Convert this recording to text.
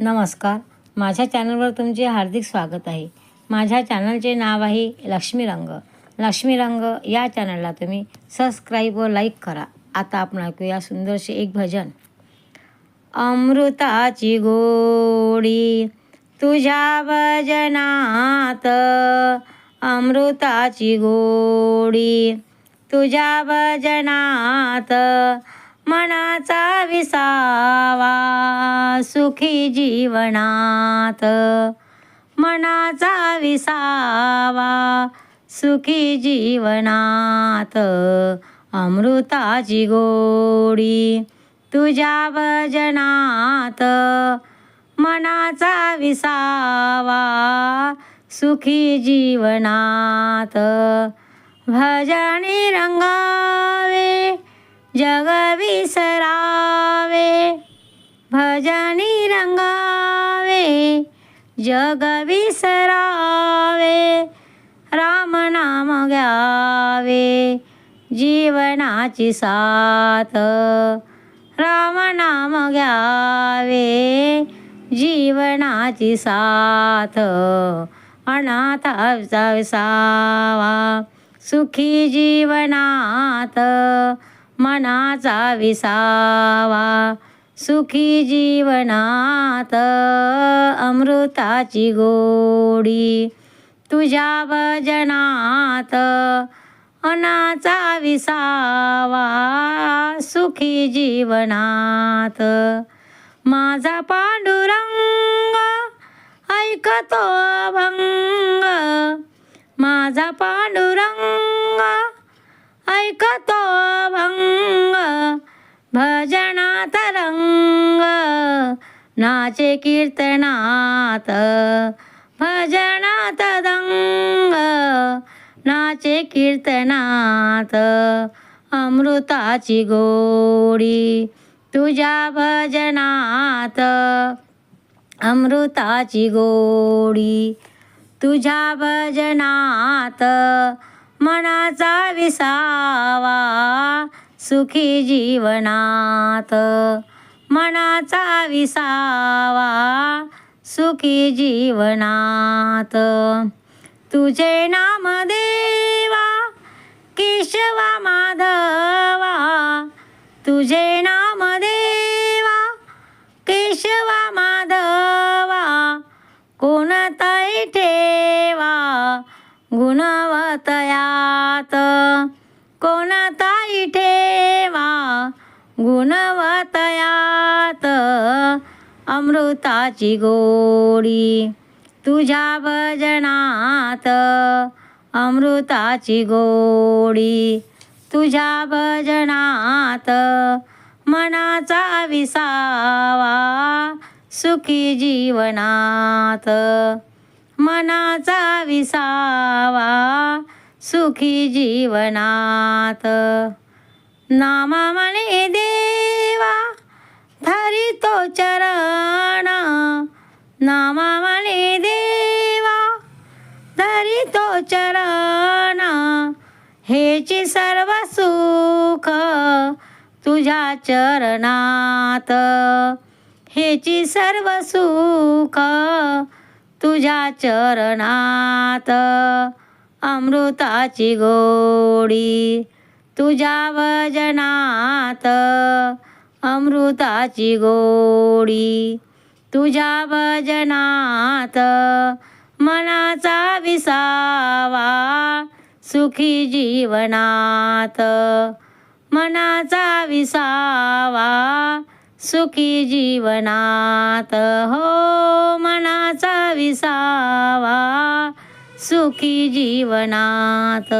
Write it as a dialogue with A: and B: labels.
A: नमस्कार. माझ्या चॅनलवर तुमचे हार्दिक स्वागत आहे. माझ्या चॅनलचे नाव आहे लक्ष्मी रंग. लक्ष्मी रंग या चॅनलला तुम्ही सबस्क्राईब व लाईक करा. आता आपण ऐकूया सुंदरसे एक भजन. अमृताची गोडी तुझ्या भजनात अमृताची गोडी तुझ्या भजनात मनाचा विसावा सुखी जीवनात. मनाचा विसावा सुखी जीवनात. अमृताची गोडी तुझ्या भजनात. मनाचा विसावा सुखी जीवनात. भजनी रंगावे जग विसरावे भजनी रंगावे जग विसरावे राम नाम घ्यावे जीवनाची साथ राम नाम घ्यावे जीवनाची साथ अनाथ सावा सुखी जीवनात मनाचा विसावा. सुखी जीवनात अमृताची गोडी. तुझ्या भजनात अनाचा विसावा. सुखी जीवनात माझा पांडुरंग ऐकतो भंग नाचे कीर्तनात भजनात दंग. नाचे कीर्तनात अमृताची गोडी तुझ्या भजनात. अमृताची गोडी तुझ्या भजनात. मनाचा विसावा सुखी जीवनात. मनाचा विसावा सुखी जीवनात. तुझे नाम देवा केशवा माधवा. तुझे नाम देवा केशवा माधवा. कोणताही ठेवा गुणवतयात. कोणताही ठेवा गुणवतयात अमृताची गोडी. तुझ्या भजनात अमृताची गोडी. तुझ्या भजनात मनाचा विसावा सुखी जीवनात. मनाचा विसावा सुखी जीवनात. नामा म्हणे देवा धरी तो चरण। नामा म्हणे देवा धरी तो चरण। हेची सर्व सुख तुझ्या चरणात। हेची सर्व सुख तुझ्या चरणात। अमृताची गोडी तुझ्या भजनात अमृताची गोडी. तुझ्या भजनात मनाचा विसावा सुखी जीवनात मनाचा विसावा सुखी जीवनात. हो मनाचा विसावा सुखी जीवनात.